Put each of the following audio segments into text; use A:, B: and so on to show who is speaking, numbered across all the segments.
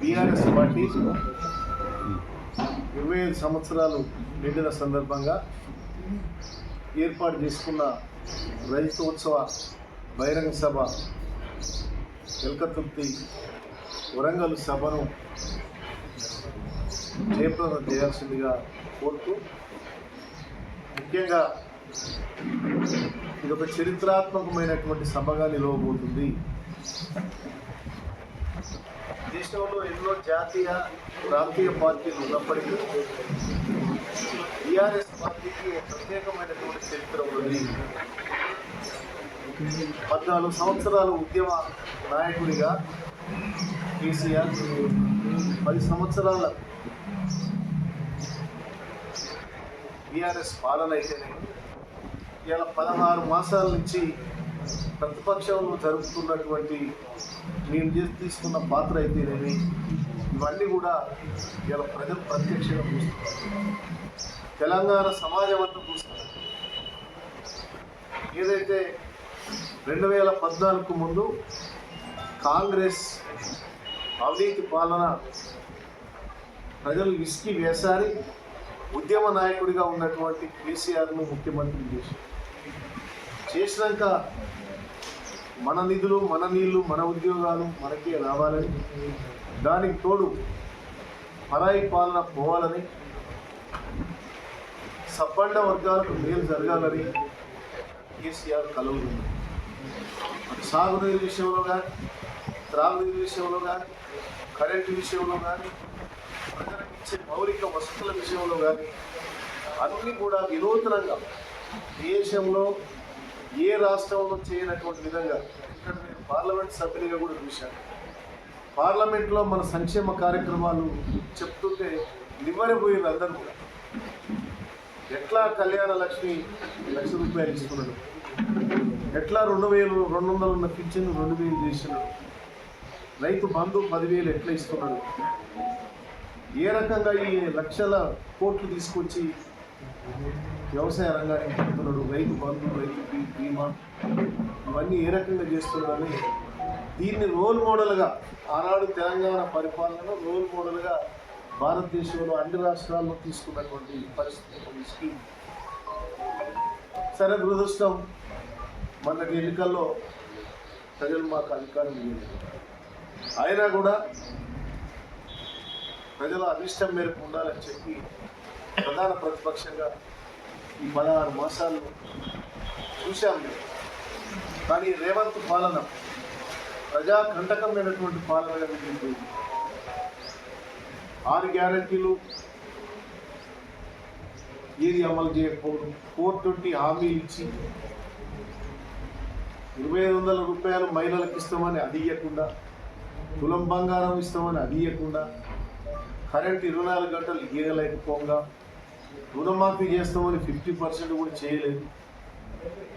A: BRS party ఇరవై ఐదు సంవత్సరాలు నిండిన సందర్భంగా ఏర్పాటు చేసుకున్న రైతోత్సవ బహిరంగ సభ ఎల్కతుర్తి వరంగల్ సభను జయప్రదం చేయాల్సిందిగా కోరుతూ ముఖ్యంగా ఇది ఒక చరిత్రాత్మకమైనటువంటి సభగా నిలవబోతుంది. దేశంలో ఎన్నో జాతీయ ప్రాంతీయ పార్టీలు ఉన్నప్పటికీ టీఆర్ఎస్ పార్టీకి ప్రత్యేకమైనటువంటి చరిత్ర ఉంది పద్నాలుగు సంవత్సరాలు ఉద్యమ నాయకుడిగా కేసీఆర్ పది సంవత్సరాల టీఆర్ఎస్ పాలన అయితేనే ఇలా పదహారు మాసాల నుంచి ప్రతిపక్షంలో జరుపుతున్నటువంటి నేను చేసి తీసుకున్న పాత్ర అయితేనేమి ఇవన్నీ కూడా ఇలా ప్రజలు ప్రత్యక్షంగా చూస్తున్నారు. తెలంగాణ సమాజం అంతా చూస్తున్నారు. ఏదైతే రెండు వేల పద్నాలుగు ముందు కాంగ్రెస్ అవినీతి పాలన ప్రజలు విసికి వేసారి ఉద్యమ నాయకుడిగా ఉన్నటువంటి కేసీఆర్ను ముఖ్యమంత్రి చేశారు. చేసినాక మన నిధులు మన నీళ్ళు మన ఉద్యోగాలు మనకే రావాలని దానికి తోడు పరాయి పాలన పోవాలని సబ్బండ వర్గాలకు మేలు జరగాలని కేసీఆర్ కలవుతుంది సాగునీరు విషయంలో కానీ త్రాగునీరు విషయంలో కానీ కరెంటు విషయంలో కానీ ప్రజలకు ఇచ్చే మౌలిక వసతుల విషయంలో కానీ అన్నీ కూడా వినూతనంగా దేశంలో ఏ రాష్ట్రంలో చేయనటువంటి విధంగా ఇక్కడ నేను పార్లమెంట్ సభ్యునిగా కూడా చూశాను పార్లమెంట్లో మన సంక్షేమ కార్యక్రమాలు చెప్తుంటే నివ్వరిపోయింది అందరూ కూడా. ఎట్లా కళ్యాణ లక్ష్మి లక్ష రూపాయలు ఇస్తున్నాడు? ఎట్లా రెండు వేలు రెండు వందలు ఉన్న పింఛన్ రెండు వేలు చేసినాడు? రైతు బంధు పదివేలు ఎట్లా ఇస్తున్నాడు? ఏ రకంగా ఈ లక్షల కోట్లు తీసుకొచ్చి వ్యవసాయ రంగానికి పెడుతున్నాడు రైతు బంధు రైతు బీ- బీమా ఇవన్నీ ఏ రకంగా చేస్తున్నారని దీన్ని రోల్ మోడల్గా ఆనాడు తెలంగాణ పరిపాలనలో రోల్ మోడల్గా భారతదేశంలో అన్ని రాష్ట్రాల్లో తీసుకున్నటువంటి పరిస్థితి స్కీమ్ సరే దురదృష్టం మనకి ఎన్నికల్లో ప్రజలు మాకు అధికారం లేదు అయినా కూడా ప్రజల అభిష్టం మేరకు ఉండాలని చెప్పి ప్రధాన ప్రతిపక్షంగా ఈ పదహారు మాసాలు చూశాం మేము. కానీ రేవంత్ పాలన ప్రజా కంటకమైనటువంటి పాలనగా మిగిలిపోయింది ఆరు గ్యారంటీలు ఏది అమలు చేయకపోవడం ఫోర్ ట్వంటీ ఇచ్చి ఇరవై ఐదు వందల రూపాయలు మహిళలకు ఇస్తామని అది ఇవ్వకుండా తులం బంగారం ఇస్తామని అది ఇవ్వకుండా కరెంట్ ఇరవై నాలుగు గంటలు ఇవ్వలేకపోగా రుణమాఫీ చేస్తామని ఫిఫ్టీ పర్సెంట్ కూడా చేయలేదు.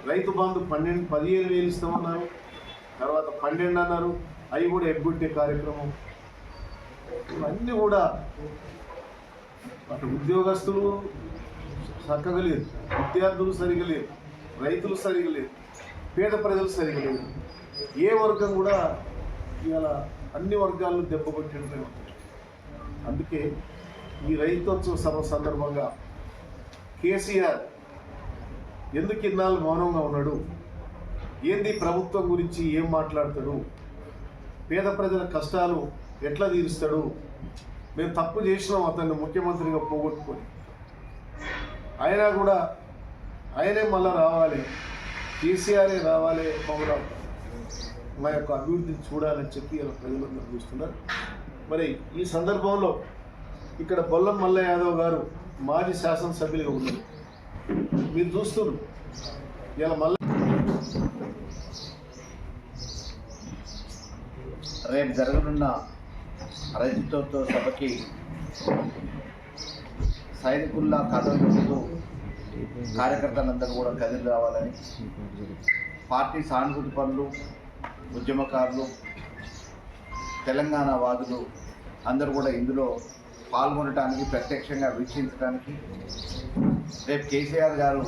A: రైతు బంధు పన్నెండు పదిహేను వేలు ఇస్తామన్నారు. తర్వాత పన్నెండు అన్నారు. అవి కూడా ఎగ్గొట్టే కార్యక్రమం. ఇవన్నీ కూడా అటు ఉద్యోగస్తులు చక్కగా లేదు విద్యార్థులు సరిగా లేరు. రైతులు సరిగా లేరు. పేద ప్రజలు సరిగా లేరు. ఏ వర్గం కూడా ఇవాళ అన్ని వర్గాలను దెబ్బకొట్టడమే ఉంటుంది అందుకే ఈ రైతోత్సవ సభ సందర్భంగా కేసీఆర్ ఎందుకు ఇన్నాళ్ళు మౌనంగా ఉన్నాడు? ఏంది ప్రభుత్వం గురించి ఏం మాట్లాడతాడు? పేద ప్రజల కష్టాలు ఎట్లా తీరుస్తాడు? మేము తప్పు చేసినాం అతన్ని ముఖ్యమంత్రిగా పోగొట్టుకొని. అయినా కూడా ఆయనే మళ్ళా రావాలి. కేసీఆరే రావాలి పవన్ మా యొక్క అభివృద్ధిని చూడాలని చెప్పి ప్రజలందరూ చూస్తున్నారు. మరి ఈ సందర్భంలో ఇక్కడ బొల్లం మల్ల యాదవ్ గారు మాజీ శాసనసభ్యులుగా ఉన్నారు. మీరు చూస్తున్నారు. ఇలా మల్ల
B: రేపు జరగనున్న రైతుతో సభకి సైనికుల్లా కథలు కార్యకర్తలందరూ కూడా కదిలి రావాలని పార్టీ సానుభూతి పనులు ఉద్యమకారులు తెలంగాణ వాదులు అందరూ కూడా ఇందులో పాల్గొనడానికి ప్రత్యక్షంగా వీక్షించడానికి రేపు కేసీఆర్ గారు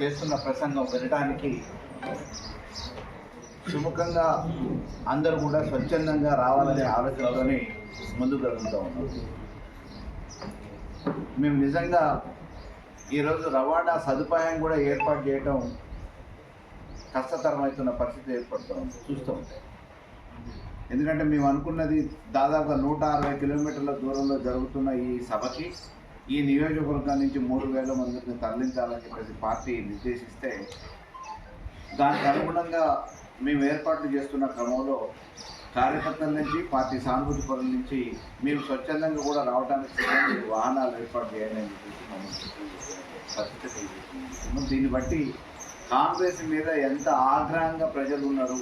B: చేస్తున్న ప్రసంగం వినడానికి సుముఖంగా అందరూ కూడా స్వచ్ఛందంగా రావాలనే ఆలోచనతోనే ముందుకు వెళ్తూ ఉన్నాం. మేము నిజంగా ఈరోజు రవాణా సదుపాయం కూడా ఏర్పాటు చేయటం కష్టతరమవుతున్న పరిస్థితి ఏర్పడుతుంది చూస్తూ ఉంటాయి ఎందుకంటే మేము అనుకున్నది దాదాపుగా నూట అరవై కిలోమీటర్ల దూరంలో జరుగుతున్న ఈ సభకి ఈ నియోజకవర్గం నుంచి మూడు వేల మందిని తరలించాలని చెప్పేసి పార్టీ నిర్దేశిస్తే దానికి అనుగుణంగా మేము ఏర్పాట్లు చేస్తున్న క్రమంలో కార్యకర్తల నుంచి పార్టీ సానుభూతి పనుల నుంచి మేము స్వచ్ఛందంగా కూడా రావడానికి వాహనాలు ఏర్పాటు చేయాలని చెప్పేసి మమ్మల్ని దీన్ని బట్టి కాంగ్రెస్ మీద ఎంత ఆగ్రహంగా ప్రజలు ఉన్నారు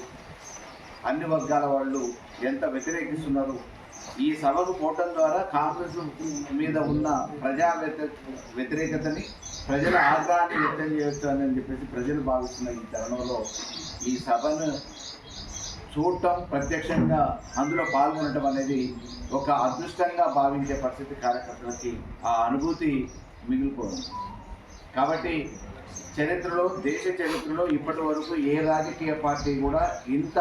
B: అన్ని వర్గాల వాళ్ళు ఎంత వ్యతిరేకిస్తున్నారు? ఈ సభకు పోవటం ద్వారా కాంగ్రెస్ మీద ఉన్న ప్రజా వ్యతిరేకతని ప్రజల ఆగ్రహాన్ని వ్యక్తం చేయొచ్చు చెప్పేసి ప్రజలు భావిస్తున్న ఈ తరుణంలో. ఈ సభను చూడటం ప్రత్యక్షంగా అందులో పాల్గొనడం అనేది ఒక అదృష్టంగా భావించే పరిస్థితి కార్యకర్తలకి ఆ అనుభూతి మిగిలిపోయింది కాబట్టి చరిత్రలో దేశ చరిత్రలో ఇప్పటి వరకు ఏ రాజకీయ పార్టీ కూడా ఇంత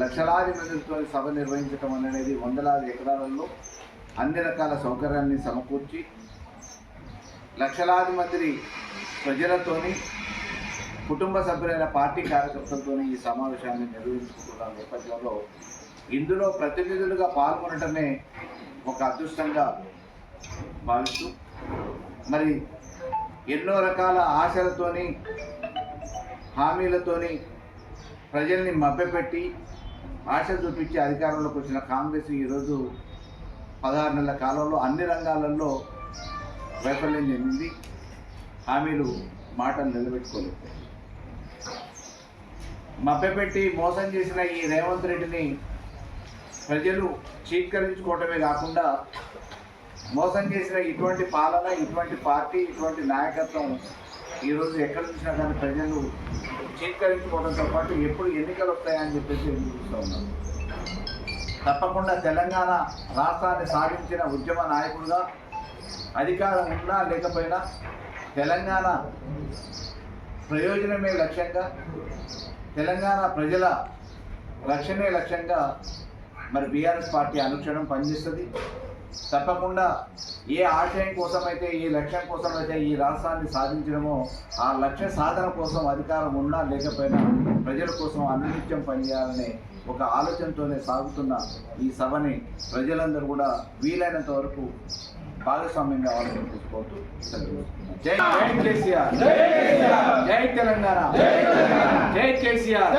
B: లక్షలాది మందితో సభ నిర్వహించడం అనేది వందలాది ఎకరాలలో అన్ని రకాల సౌకర్యాన్ని సమకూర్చి లక్షలాది మంది ప్రజలతోని కుటుంబ సభ్యులైన పార్టీ కార్యకర్తలతో ఈ సమావేశాన్ని నిర్వహించుకుంటున్న నేపథ్యంలో ఇందులో ప్రతినిధులుగా పాల్గొనటమే ఒక అదృష్టంగా భావిస్తూ మరి ఎన్నో రకాల ఆశలతోని హామీలతోని ప్రజల్ని మభ్యపెట్టి ఆశ చూపించి అధికారంలోకి వచ్చిన కాంగ్రెస్ ఈరోజు పదహారు నెలల కాలంలో అన్ని రంగాలలో వైఫల్యం చెందింది. హామీలు మాటలు నిలబెట్టుకోలేదు. మభ్యపెట్టి మోసం చేసిన ఈ రేవంత్ రెడ్డిని ప్రజలు చీత్కరించుకోవటమే కాకుండా మోసం చేసిన ఇటువంటి పాలన ఇటువంటి పార్టీ ఇటువంటి నాయకత్వం ఈరోజు ఎక్కడ చూసినా కానీ ప్రజలు చీకరించుకోవడంతో పాటు ఎప్పుడు ఎన్నికలు వస్తాయని చెప్పేసి చూస్తూ ఉన్నారు? తప్పకుండా తెలంగాణ రాష్ట్రాన్ని సాధించిన ఉద్యమ నాయకుడుగా అధికారం ఉన్నా లేకపోయినా తెలంగాణ ప్రయోజనమే లక్ష్యంగా తెలంగాణ ప్రజల రక్షణే లక్ష్యంగా మరి బీఆర్ఎస్ పార్టీ అనుక్షణం పనిచేస్తుంది. తప్పకుండా ఏ ఆశయం కోసమైతే ఈ లక్ష్యం కోసమైతే ఈ రాష్ట్రాన్ని సాధించడమో ఆ లక్ష్య సాధన కోసం అధికారం ఉన్నా లేకపోయినా ప్రజల కోసం అనునిత్యం పనిచేయాలనే ఒక ఆలోచనతోనే సాగుతున్న ఈ సభని ప్రజలందరూ కూడా వీలైనంత వరకు భాగస్వామ్యం కావాలని తెలుసుకోవద్దు జై జై కేసీఆర్. జై తెలంగాణ. జై కేసీఆర్.